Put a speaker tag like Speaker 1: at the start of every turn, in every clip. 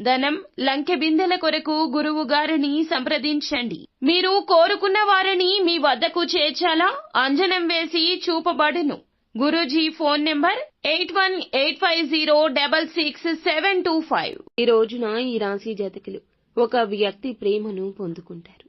Speaker 1: ధనం లంకె బిందెల కొరకు గురువు గారిని సంప్రదించండి. మీరు కోరుకున్న వారిని మీ వద్దకు చేర్చాలా? అంజనం వేసి చూపబడును. Guruji phone number eight one eight five zero double six seven two five.
Speaker 2: ఈ రోజున ఈ రాశి జాతకులు ఒక వ్యక్తి ప్రేమను పొందుకుంటారు.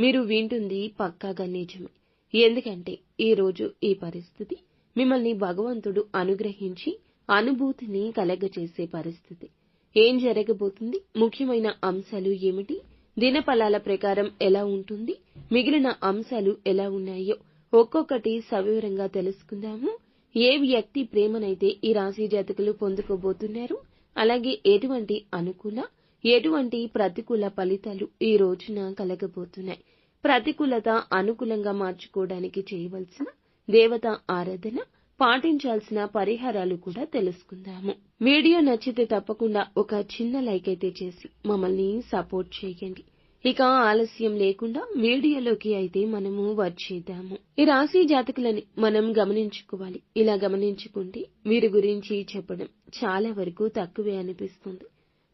Speaker 2: మీరు వింటుంది పక్కాగా నిజమే. ఎందుకంటే ఈ రోజు ఈ పరిస్థితి మిమ్మల్ని భగవంతుడు అనుగ్రహించి అనుభూతిని కలగజేసే పరిస్థితి. ఏం జరగబోతుంది? ముఖ్యమైన అంశాలు ఏమిటి? దినఫలాల ప్రకారం ఎలా ఉంటుంది? మిగిలిన అంశాలు ఎలా ఉన్నాయో ఒక్కొక్కటి సవివరంగా తెలుసుకుందాము. ఏ వ్యక్తి ప్రేమనైతే ఈ రాశి జాతకులు పొందుకోబోతున్నారు? అలాగే ఎటువంటి అనుకూల ఎటువంటి ప్రతికూల ఫలితాలు ఈ రోజున కలగబోతున్నాయి? ప్రతికూలత అనుకూలంగా మార్చుకోవడానికి చేయవలసిన దేవత ఆరాధన పాటించాల్సిన పరిహారాలు కూడా తెలుసుకుందాము. వీడియో నచ్చితే తప్పకుండా ఒక చిన్న లైక్ అయితే చేసి మమ్మల్ని సపోర్ట్ చేయండి. ఇక ఆలస్యం లేకుండా వీడియోలోకి అయితే మనము వచ్చేద్దాము. ఈ రాశి జాతకులని మనం గమనించుకోవాలి. ఇలా గమనించుకుంటే వీరి గురించి చెప్పడం చాలా వరకు తక్కువే అనిపిస్తుంది.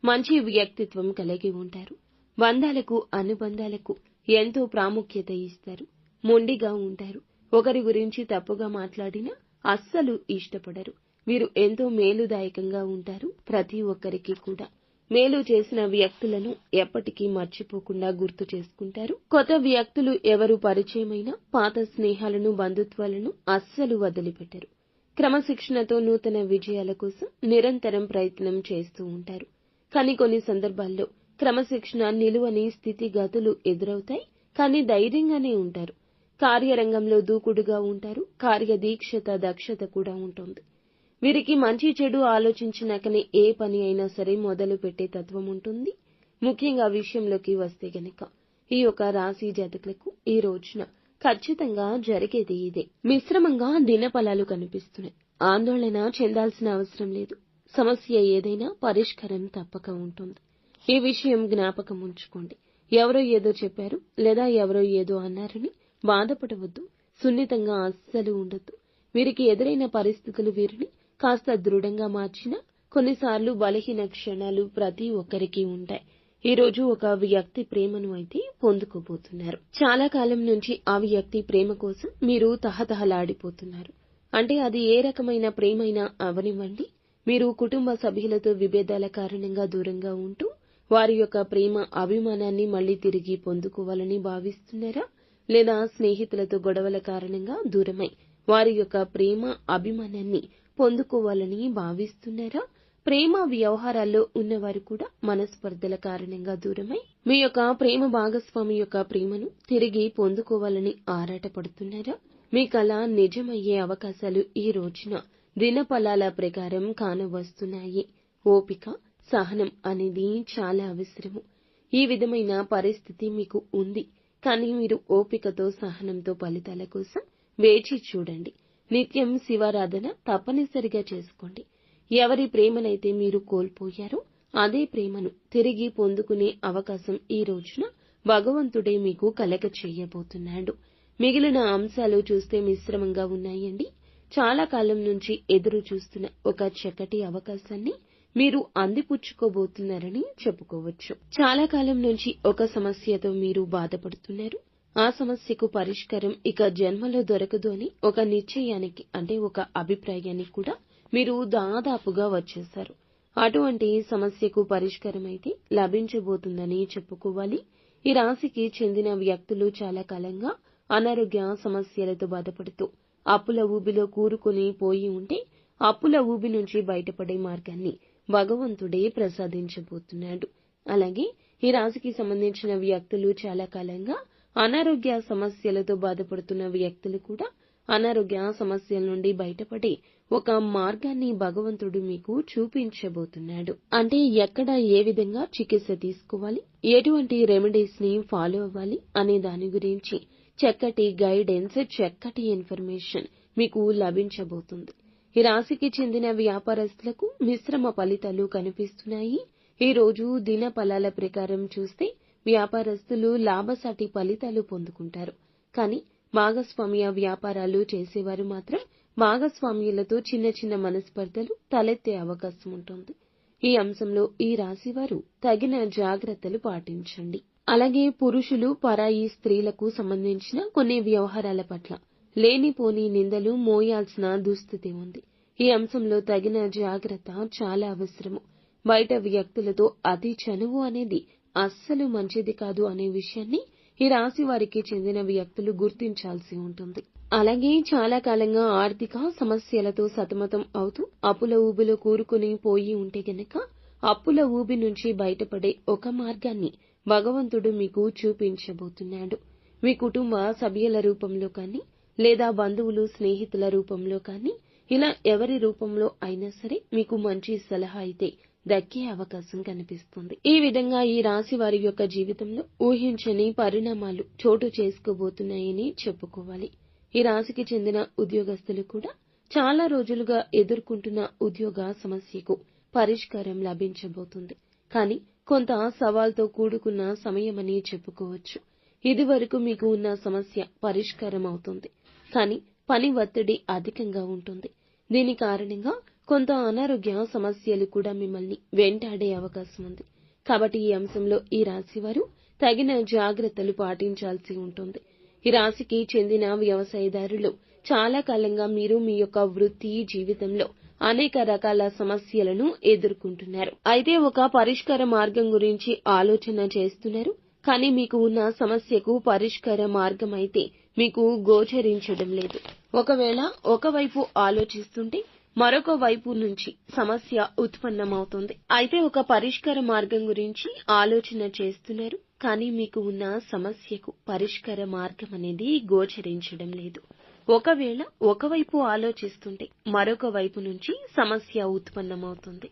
Speaker 2: మంచి వ్యక్తిత్వం కలిగి ఉంటారు. బంధాలకు అనుబంధాలకు ఎంతో ప్రాముఖ్యత ఇస్తారు. మొండిగా ఉంటారు. ఒకరి గురించి తప్పుగా మాట్లాడినా అస్సలు ఇష్టపడరు. వీరు ఎంతో మేలుదాయకంగా ఉంటారు ప్రతి ఒక్కరికి కూడా. మేలు చేసిన వ్యక్తులను ఎప్పటికీ మర్చిపోకుండా గుర్తు చేసుకుంటారు. కొత్త వ్యక్తులు ఎవరు పరిచయమైనా పాత స్నేహాలను బంధుత్వాలను అస్సలు వదిలిపెట్టరు. క్రమశిక్షణతో నూతన విజయాల కోసం నిరంతరం ప్రయత్నం చేస్తూ ఉంటారు. కానీ కొన్ని సందర్భాల్లో క్రమశిక్షణ నిలువని స్థితిగతులు ఎదురవుతాయి. కానీ ధైర్యంగానే ఉంటారు. కార్యరంగంలో దూకుడుగా ఉంటారు. కార్యదీక్షత దక్షత కూడా ఉంటుంది. వీరికి మంచి చెడు ఆలోచించినాకనే ఏ పని అయినా సరే మొదలు పెట్టే తత్వం ఉంటుంది. ముఖ్యంగా విషయంలోకి వస్తే గనక ఈ యొక్క రాశి జాతకులకు ఈ రోజున ఖచ్చితంగా జరిగేది ఇదే. మిశ్రమంగా దినఫలాలు కనిపిస్తున్నాయి. ఆందోళన చెందాల్సిన అవసరం లేదు. సమస్య ఏదైనా పరిష్కారం తప్పక ఉంటుంది. ఈ విషయం జ్ఞాపకం ఉంచుకోండి. ఎవరో ఏదో చెప్పారు లేదా ఎవరో ఏదో అన్నారని బాధపడవద్దు. సున్నితంగా అస్సలు ఉండొద్దు. వీరికి ఎదురైన పరిస్థితులు వీరిని కాస్త దృఢంగా మార్చినా కొన్నిసార్లు బలహీన క్షణాలు ప్రతి ఒక్కరికి ఉంటాయి. ఈ రోజు ఒక వ్యక్తి ప్రేమను అయితే పొందుకోబోతున్నారు. చాలా కాలం నుంచి ఆ వ్యక్తి ప్రేమ కోసం మీరు తహతహలాడిపోతున్నారు. అంటే అది ఏ రకమైన ప్రేమైనా అవనివ్వండి. మీరు కుటుంబ సభ్యులతో విభేదాల కారణంగా దూరంగా ఉంటూ వారి యొక్క ప్రేమ అభిమానాన్ని మళ్ళీ తిరిగి పొందుకోవాలని భావిస్తున్నారా? లేదా స్నేహితులతో గొడవల కారణంగా దూరమై వారి యొక్క ప్రేమ అభిమానాన్ని పొందుకోవాలని భావిస్తున్నారా? ప్రేమ వ్యవహారాల్లో ఉన్నవారు కూడా మనస్పర్ధల కారణంగా దూరమై మీ యొక్క ప్రేమ భాగస్వామి యొక్క ప్రేమను తిరిగి పొందుకోవాలని ఆరాటపడుతున్నారా? మీ కళ నిజమయ్యే అవకాశాలు ఈ రోజున దినఫలాల ప్రకారం కానవస్తున్నాయి. ఓపిక సహనం అనేది చాలా అవసరము. ఈ విధమైన పరిస్థితి మీకు ఉంది. కానీ మీరు ఓపికతో సహనంతో ఫలితాల కోసం వేచి చూడండి. నిత్యం శివారాధన తప్పనిసరిగా చేసుకోండి. ఎవరి ప్రేమనైతే మీరు కోల్పోయారో అదే ప్రేమను తిరిగి పొందుకునే అవకాశం ఈ రోజున భగవంతుడే మీకు కలగ చేయబోతున్నాడు. మిగిలిన అంశాలు చూస్తే మిశ్రమంగా ఉన్నాయండి. చాలా కాలం నుంచి ఎదురు చూస్తున్న ఒక చక్కటి అవకాశాన్ని మీరు అందిపుచ్చుకోబోతున్నారని చెప్పుకోవచ్చు. చాలా కాలం నుంచి ఒక సమస్యతో మీరు బాధపడుతున్నారు. ఆ సమస్యకు పరిష్కారం ఇక జన్మలో దొరకదు అని ఒక నిశ్చయానికి అంటే ఒక అభిప్రాయానికి కూడా మీరు దాదాపుగా వచ్చేశారు. అటువంటి సమస్యకు పరిష్కారం అయితే లభించబోతుందని చెప్పుకోవాలి. ఈ రాశికి చెందిన వ్యక్తులు చాలా కాలంగా అనారోగ్య సమస్యలతో బాధపడుతూ అప్పుల ఊబిలో కూరుకుని పోయి ఉంటే అప్పుల ఊబి నుంచి బయటపడే మార్గాన్ని భగవంతుడే ప్రసాదించబోతున్నాడు. అలాగే ఈ రాశికి సంబంధించిన వ్యక్తులు చాలా కాలంగా అనారోగ్య సమస్యలతో బాధపడుతున్న వ్యక్తులు కూడా అనారోగ్య సమస్యల నుండి బయటపడి ఒక మార్గాన్ని భగవంతుడు మీకు చూపించబోతున్నాడు. అంటే ఎక్కడ ఏ విధంగా చికిత్స తీసుకోవాలి ఎటువంటి రెమెడీస్ని ఫాలో అవ్వాలి అనే దాని గురించి చక్కటి గైడెన్స్ చక్కటి ఇన్ఫర్మేషన్ మీకు లభించబోతుంది. ఈ రాశికి చెందిన వ్యాపారస్తులకు మిశ్రమ ఫలితాలు కనిపిస్తున్నాయి. ఈ రోజు దిన ఫలాల ప్రకారం చూస్తే వ్యాపారస్తులు లాభసాటి ఫలితాలు పొందుకుంటారు. కానీ భాగస్వామ్య వ్యాపారాలు చేసేవారు మాత్రం భాగస్వామ్యులతో చిన్న చిన్న మనస్పర్ధలు తలెత్తే అవకాశం ఉంటుంది. ఈ అంశంలో ఈ రాశివారు తగిన జాగ్రత్తలు పాటించండి. అలాగే పురుషులు పరాయి స్త్రీలకు సంబంధించిన కొన్ని వ్యవహారాల పట్ల లేనిపోని నిందలు మోయాల్సిన దుస్థితి ఉంది. ఈ అంశంలో తగిన జాగ్రత్త చాలా అవసరము. బయట వ్యక్తులతో అతి చనువు అనేది అస్సలు మంచిది కాదు అనే విషయాన్ని ఈ రాశి వారికి చెందిన వ్యక్తులు గుర్తించాల్సి ఉంటుంది. అలాగే చాలా కాలంగా ఆర్థిక సమస్యలతో సతమతం అవుతూ అప్పుల ఊబిలో కూరుకుని పోయి ఉంటే గనక అప్పుల ఊబి నుంచి బయటపడే ఒక మార్గాన్ని భగవంతుడు మీకు చూపించబోతున్నాడు. మీ కుటుంబ సభ్యుల రూపంలో కానీ లేదా బంధువులు స్నేహితుల రూపంలో కానీ ఇలా ఎవరి రూపంలో అయినా సరే మీకు మంచి సలహా అయితే దక్కే అవకాశం కనిపిస్తుంది. ఈ విధంగా ఈ రాశి వారి యొక్క జీవితంలో ఊహించని పరిణామాలు చోటు చేసుకోబోతున్నాయని చెప్పుకోవాలి. ఈ రాశికి చెందిన ఉద్యోగస్తులు కూడా చాలా రోజులుగా ఎదుర్కొంటున్న ఉద్యోగ సమస్యకు పరిష్కారం లభించబోతుంది. కానీ కొంత సవాల్తో కూడుకున్న సమయమని చెప్పుకోవచ్చు. ఇది వరకు మీకు ఉన్న సమస్య పరిష్కారం అవుతుంది కానీ పని ఒత్తిడి అధికంగా ఉంటుంది. దీని కారణంగా కొంత అనారోగ్య సమస్యలు కూడా మిమ్మల్ని వెంటాడే అవకాశం ఉంది. కాబట్టి ఈ అంశంలో ఈ రాశి వారు తగిన జాగ్రత్తలు పాటించాల్సి ఉంటుంది. ఈ రాశికి చెందిన వ్యవసాయదారులు చాలా కాలంగా మీరు మీ యొక్క వృత్తి జీవితంలో అనేక రకాల సమస్యలను ఎదుర్కొంటున్నారు. అయితే ఒక పరిష్కార మార్గం గురించి ఆలోచన చేస్తున్నారు. కానీ మీకు ఉన్న సమస్యకు పరిష్కార మార్గం అయితే మీకు గోచరించడం లేదు. ఒకవేళ ఒకవైపు ఆలోచిస్తుంటే మరొక వైపు నుంచి సమస్య ఉత్పన్నమవుతుంది. అయితే ఒక పరిష్కార మార్గం గురించి ఆలోచన చేస్తున్నారు కానీ మీకు ఉన్న సమస్యకు పరిష్కార మార్గం అనేది గోచరించడం లేదు. ఒకవేళ ఒకవైపు ఆలోచిస్తుంటే మరొక వైపు నుంచి సమస్య ఉత్పన్నమవుతుంది.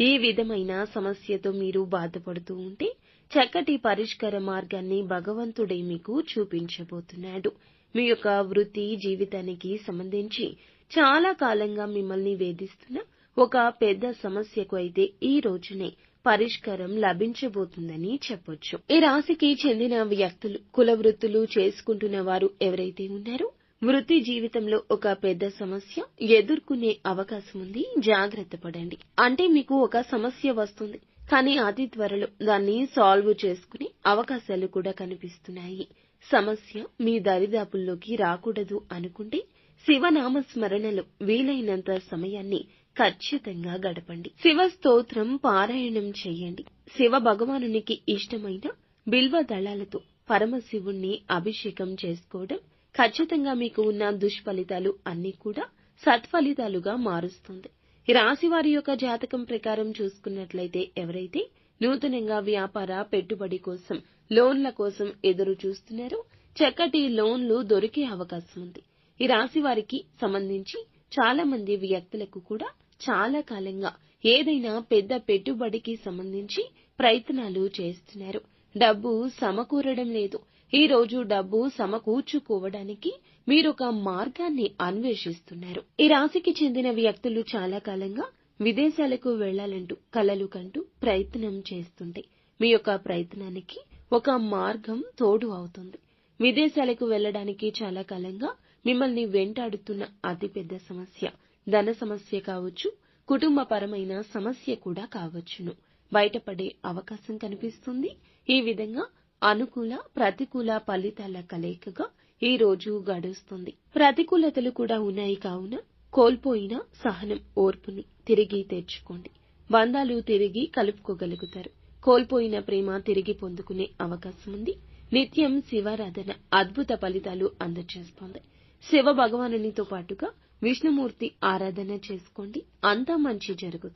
Speaker 2: ఈ విధమైన సమస్యతో మీరు బాధపడుతూ ఉంటే చక్కటి పరిష్కార మార్గాన్ని భగవంతుడే మీకు చూపించబోతున్నాడు. మీ యొక్క వృత్తి జీవితానికి సంబంధించి చాలా కాలంగా మిమ్మల్ని వేధిస్తున్న ఒక పెద్ద సమస్యకు అయితే ఈ రోజునే పరిష్కారం లభించబోతుందని చెప్పొచ్చు. ఈ రాశికి చెందిన వ్యక్తులు కుల వృత్తులు చేసుకుంటున్న వారు ఎవరైతే ఉన్నారో వృత్తి జీవితంలో ఒక పెద్ద సమస్య ఎదుర్కొనే అవకాశం ఉంది. జాగ్రత్త పడండి. అంటే మీకు ఒక సమస్య వస్తుంది. కానీ అతి త్వరలో దాన్ని సాల్వ్ చేసుకునే అవకాశాలు కూడా కనిపిస్తున్నాయి. సమస్య మీ దరిదాపుల్లోకి రాకూడదు అనుకుంటే శివనామ స్మరణలో వీలైనంత సమయాన్ని ఖచ్చితంగా గడపండి. శివ స్తోత్రం పారాయణం చేయండి. శివ భగవానునికి ఇష్టమైన బిల్వ దళాలతో పరమశివుణ్ణి అభిషేకం చేసుకోవడం ఖచ్చితంగా మీకు ఉన్న దుష్ఫలితాలు అన్ని కూడా సత్ఫలితాలుగా మారుస్తుంది. రాశి వారి యొక్క జాతకం ప్రకారం చూసుకున్నట్లయితే ఎవరైతే నూతనంగా వ్యాపార పెట్టుబడి కోసం లోన్ల కోసం ఎదురు చూస్తున్నారో చక్కటి లోన్లు దొరికే అవకాశం ఉంది. ఈ రాశి వారికి సంబంధించి చాలా మంది వ్యక్తులకు కూడా చాలా కాలంగా ఏదైనా పెద్ద పెట్టుబడికి సంబంధించి ప్రయత్నాలు చేస్తున్నారు. డబ్బు సమకూరడం లేదు. ఈ రోజు డబ్బు సమకూర్చుకోవడానికి మీరొక మార్గాన్ని అన్వేషిస్తున్నారు. ఈ రాశికి చెందిన వ్యక్తులు చాలా కాలంగా విదేశాలకు వెళ్ళాలంటూ కలలు కంటూ ప్రయత్నం చేస్తుంటే మీ యొక్క ప్రయత్నానికి ఒక మార్గం తోడు అవుతుంది. విదేశాలకు వెళ్ళడానికి చాలా కాలంగా మిమ్మల్ని వెంటాడుతున్న అతిపెద్ద సమస్య ధన సమస్య కావచ్చు కుటుంబపరమైన సమస్య కూడా కావచ్చును. బయటపడే అవకాశం కనిపిస్తుంది. ఈ విధంగా అనుకూల ప్రతికూల ఫలితాల కలయికగా ఈ రోజు గడుస్తుంది. ప్రతికూలతలు కూడా ఉన్నాయి కావున కోల్పోయిన సహనం ఓర్పుని తిరిగి తెచ్చుకోండి. బంధాలు తిరిగి కలుపుకోగలుగుతారు. కోల్పోయిన ప్రేమ తిరిగి పొందుకునే అవకాశం ఉంది. నిత్యం శివారాధన అద్భుత ఫలితాలు అందజేస్తోంది శివ భగవానునితో పాటుగా విష్ణుమూర్తి ఆరాధన చేసుకోండి. అంతా మంచి జరుగుతుంది.